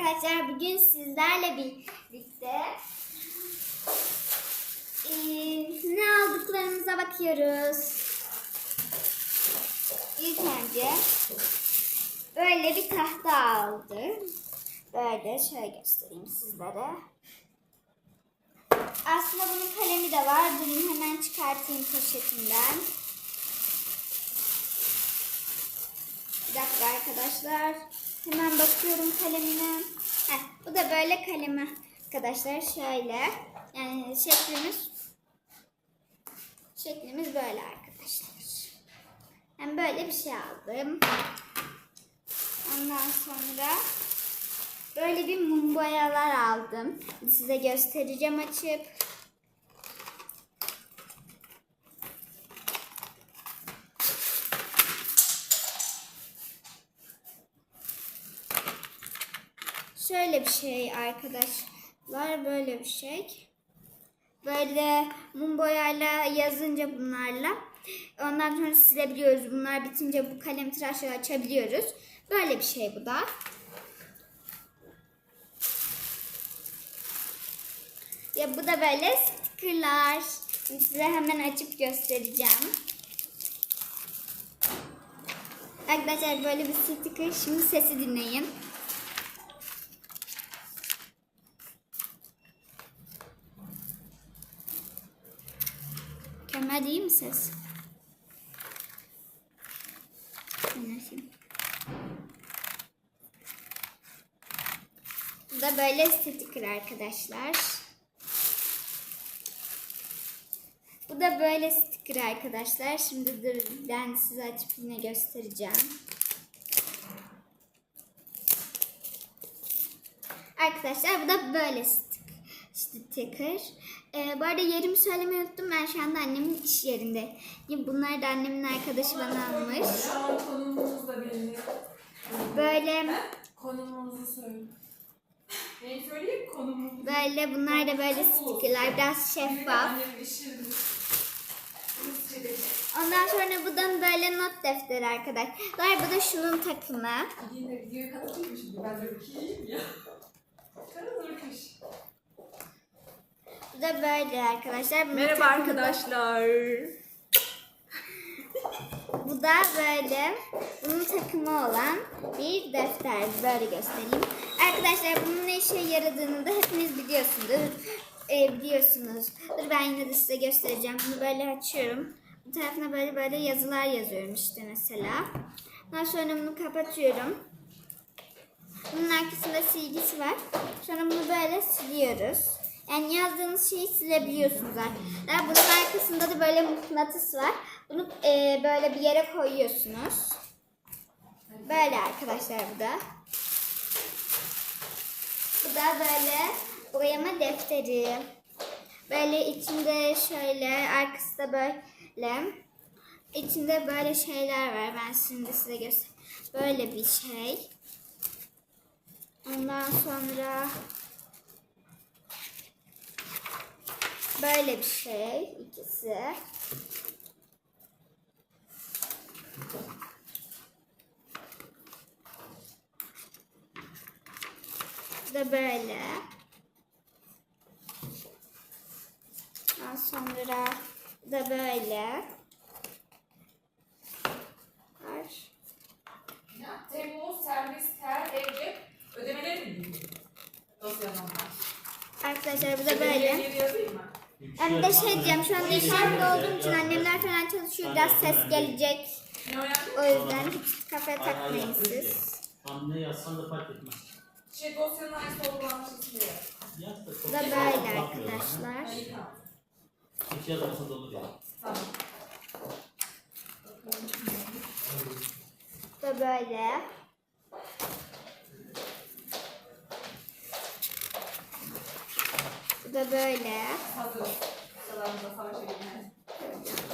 arkadaşlar. Bugün sizlerle birlikte eee, ne aldıklarımıza bakıyoruz. İlk önce böyle bir tahta aldım. Böyle şöyle göstereyim sizlere. Aslında bunun kalemi de var. Durun hemen çıkartayım poşetinden. Bir dakika arkadaşlar. Hemen bakıyorum kalemine. Heh, bu da böyle kalemi arkadaşlar. Şöyle. Yani şeklimiz şeklimiz böyle arkadaşlar. Ben böyle bir şey aldım. Ondan sonra böyle bir mum boyalar aldım. Size göstereceğim açıp. Şöyle bir şey arkadaşlar. Böyle bir şey. Böyle mum boyayla yazınca bunlarla. Ondan sonra silebiliyoruz. Bunlar bitince bu kalem tıraşla açabiliyoruz. Böyle bir şey bu da. Ya bu da böyle stickerlar. Şimdi size hemen açıp göstereceğim. Arkadaşlar böyle bir sticker. Şimdi sesi dinleyin. Değil mi ses? Bu da böyle sticker arkadaşlar. Bu da böyle sticker arkadaşlar. Şimdi dur ben size açıp yine göstereceğim. Arkadaşlar bu da böyle stick- sticker. Ee, bu arada yerimi söylemeyi unuttum. Ben şu anda annemin iş yerinde. Bunlar da annemin arkadaşı bana almış. Şu an konumumuz da belli. Böyle Konumumuzu söyle. Neyi söyleyeyim? Konumumuzu. böyle bunlar da böyle stickerlar. Biraz şeffaf. Annem. Ondan sonra bu da böyle not defteri arkadaşlar. Bu da şunun takımı. Yine videoyu kapatayım mı şimdi? Ben de bakayım ya. Karalırmış. Bu da böyle arkadaşlar. Bunun Merhaba arkadaşlar. Bu da böyle bunun takımı olan bir defter. Böyle göstereyim. Arkadaşlar bunun ne işe yaradığını da hepiniz biliyorsunuz. E, biliyorsunuz. Dur ben yine de size göstereceğim. Bunu böyle açıyorum. Bu tarafına böyle böyle yazılar yazıyorum işte mesela. Daha sonra bunu kapatıyorum. Bunun arkasında silgisi var. Sonra bunu böyle siliyoruz. Yani yazdığınız şeyi silebiliyorsunuz arkadaşlar. Bunun arkasında da böyle mıknatıs var. Bunu e, böyle bir yere koyuyorsunuz. Böyle arkadaşlar bu da. Bu da böyle boyama defteri. Böyle içinde şöyle, arkası da böyle. İçinde böyle şeyler var. Ben şimdi size göstereyim. Böyle bir şey. Ondan sonra böyle bir şey ikisi. Da böyle. Ondan sonra da böyle. Var. Temmuz, servis, ter, evde ödemeleri mi var. Arkadaşlar bu da böyle. Ben de şey diyeceğim şu anda iş yerinde olduğum için annemler falan çalışıyor. Biraz ses gelecek. O yüzden hiç kafaya takmayın siz. Tam ne yazsan da fark etmez. Şey dosyanın aynı sorgulanmışız diye. Bu da böyle arkadaşlar. Hiç yazmasa da olur ya. Tamam. Bu da böyle. Da böyle. Hazır.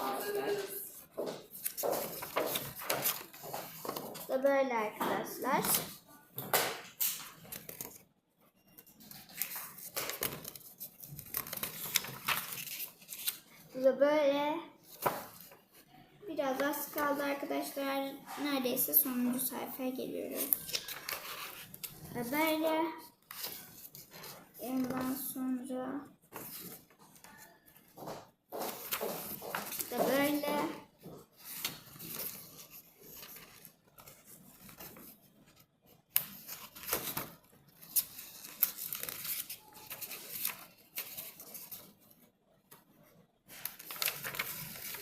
Hazırız. Bu da böyle arkadaşlar. Bu da böyle. Biraz az kaldı arkadaşlar. Neredeyse sonuncu sayfaya geliyoruz. böyle. Ondan sonra da böyle.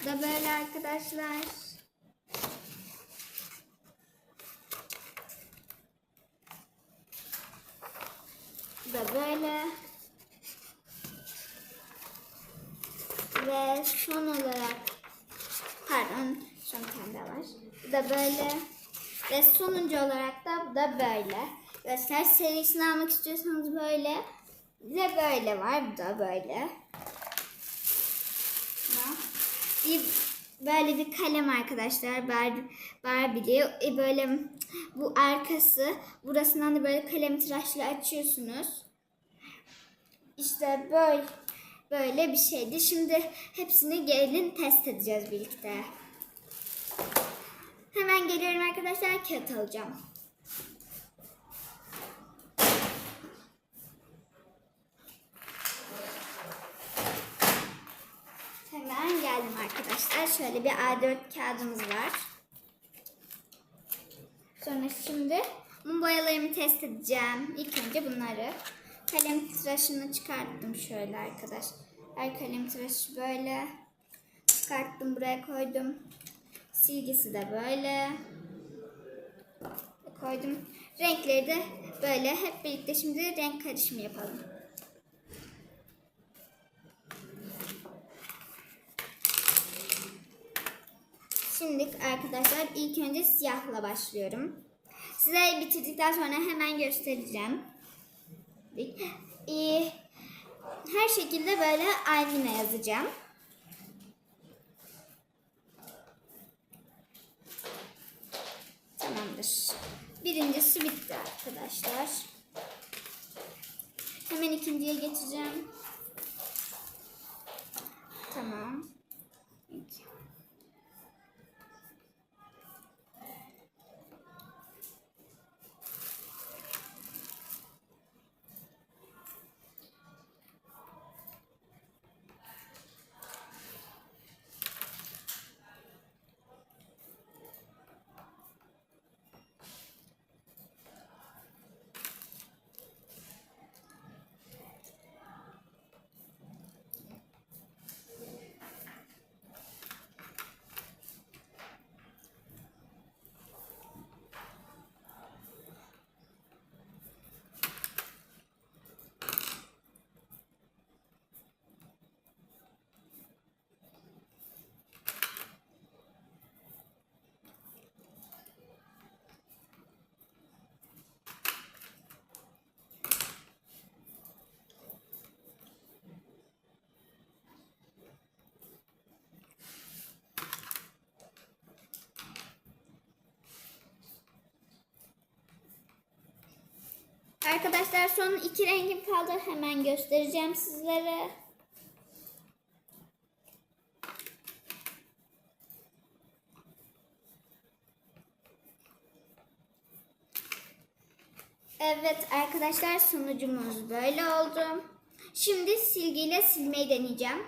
Da böyle arkadaşlar. Da böyle. Ve son olarak pardon son tane var. Bu da böyle. Ve sonuncu olarak da bu da böyle. Göster serisini almak istiyorsanız böyle. De böyle var. Bu da böyle. Bir böyle bir kalem arkadaşlar. Barbie, Barbie'li. E, böyle bu arkası. Burasından da böyle kalem tıraşla açıyorsunuz. İşte böyle böyle bir şeydi. Şimdi hepsini gelin test edeceğiz birlikte. Hemen geliyorum arkadaşlar. Kağıt alacağım. Hemen geldim arkadaşlar. Şöyle bir A4 kağıdımız var. Sonra şimdi mum boyalarımı test edeceğim. İlk önce bunları. Kalem tıraşını çıkarttım şöyle arkadaş. Her kalem tıraşı böyle. Çıkarttım buraya koydum. Silgisi de böyle. Koydum. Renkleri de böyle. Hep birlikte şimdi renk karışımı yapalım. Şimdi arkadaşlar ilk önce siyahla başlıyorum. Size bitirdikten sonra hemen göstereceğim. Ee, her şekilde böyle Alvina yazacağım. Tamamdır. Birincisi bitti arkadaşlar. Hemen ikinciye geçeceğim. Tamam. İki. Arkadaşlar son iki rengim kaldı. Hemen göstereceğim sizlere. Evet arkadaşlar sonucumuz böyle oldu. Şimdi silgiyle silmeyi deneyeceğim.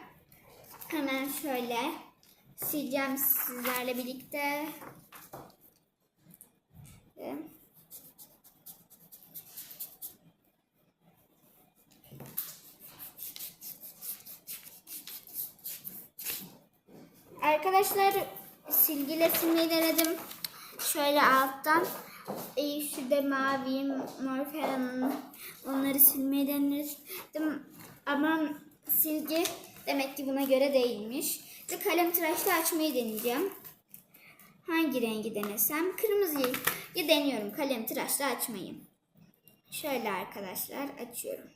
Hemen şöyle sileceğim sizlerle birlikte. Evet. Arkadaşlar silgiyle silmeyi denedim. Şöyle alttan. E, şurada mavi, mor falan onları silmeyi denedim. Ama silgi demek ki buna göre değilmiş. Ve kalem tıraşla açmayı deneyeceğim. Hangi rengi denesem? Kırmızıyı deniyorum kalem tıraşla açmayı. Şöyle arkadaşlar açıyorum.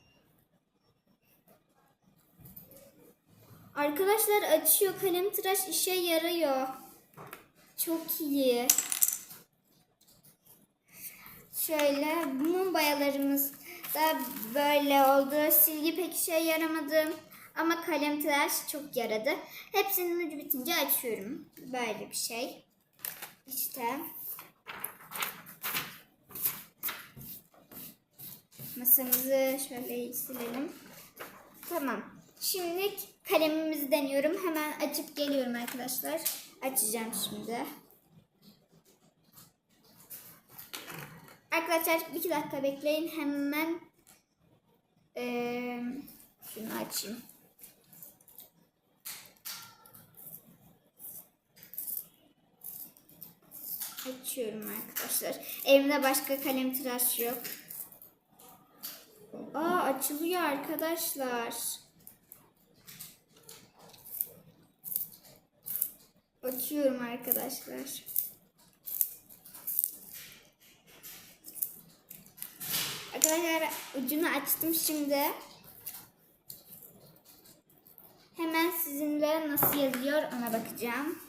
Arkadaşlar açıyor. Kalem tıraş işe yarıyor. Çok iyi. Şöyle mum boyalarımız da böyle oldu. Silgi pek işe yaramadı. Ama kalem tıraş çok yaradı. Hepsinin ucu bitince açıyorum. Böyle bir şey. İşte. Masamızı şöyle silelim. Tamam. Şimdi kalemimizi deniyorum. Hemen açıp geliyorum arkadaşlar. Açacağım şimdi. Arkadaşlar iki dakika bekleyin. Hemen eee, şunu açayım. Açıyorum arkadaşlar. Elimde başka kalem tıraş yok. Aa açılıyor arkadaşlar. Açıyorum arkadaşlar. Arkadaşlar ucunu açtım şimdi. Hemen sizinle nasıl yazıyor ona bakacağım.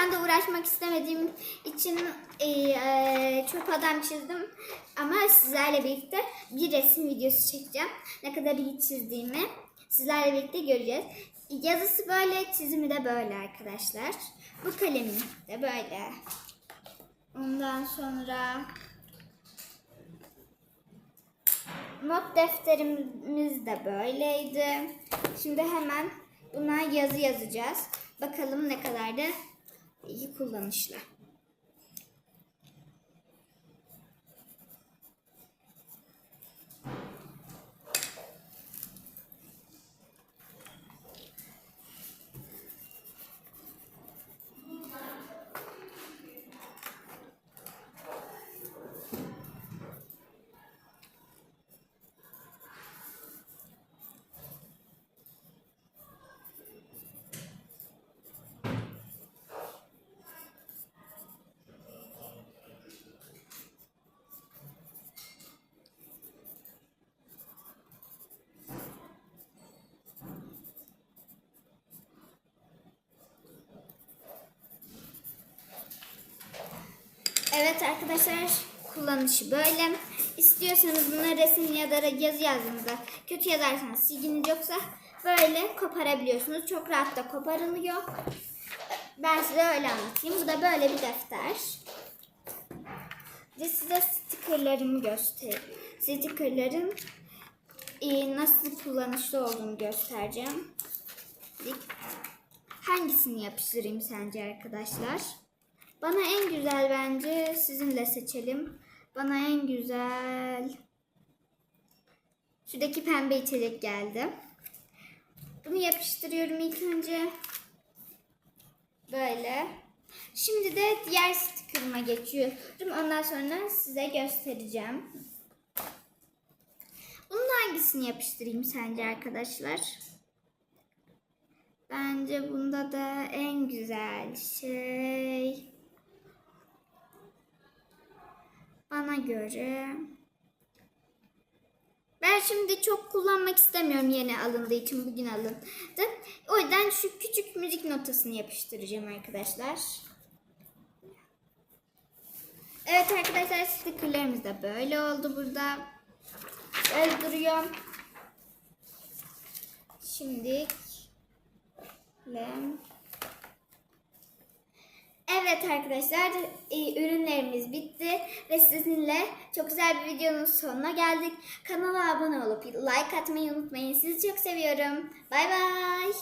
Şu anda uğraşmak istemediğim için e, e, çöp adam çizdim. Ama sizlerle birlikte bir resim videosu çekeceğim. Ne kadar iyi çizdiğimi sizlerle birlikte göreceğiz. Yazısı böyle, çizimi de böyle arkadaşlar. Bu kalemim de böyle. Ondan sonra not defterimiz de böyleydi. Şimdi hemen buna yazı yazacağız. Bakalım ne kadar da iyi kullanışlı. Evet arkadaşlar kullanışı böyle. İstiyorsanız buna resim ya da yazı yazdığınızda kötü yazarsanız silginiz yoksa böyle koparabiliyorsunuz. Çok rahat da koparılıyor. Ben size öyle anlatayım. Bu da böyle bir defter. De size stickerlarımı göstereyim. Stickerların e, nasıl kullanışlı olduğunu göstereceğim. Hangisini yapıştırayım sence arkadaşlar? Bana en güzel bence sizinle seçelim. Bana en güzel şuradaki pembe içecek geldi. Bunu yapıştırıyorum ilk önce. Böyle. Şimdi de diğer sticker'ıma geçiyorum. Ondan sonra size göstereceğim. Bunun hangisini yapıştırayım sence arkadaşlar? Bence bunda da en güzel şey bana göre ben şimdi çok kullanmak istemiyorum yeni alındığı için bugün alındı. O yüzden şu küçük müzik notasını yapıştıracağım arkadaşlar. Evet arkadaşlar stickerlarımız da böyle oldu burada. Böyle duruyor. Şimdi Evet arkadaşlar e, ürünlerimiz bitti ve sizinle çok güzel bir videonun sonuna geldik. Kanala abone olup like atmayı unutmayın. Sizi çok seviyorum. Bay bay.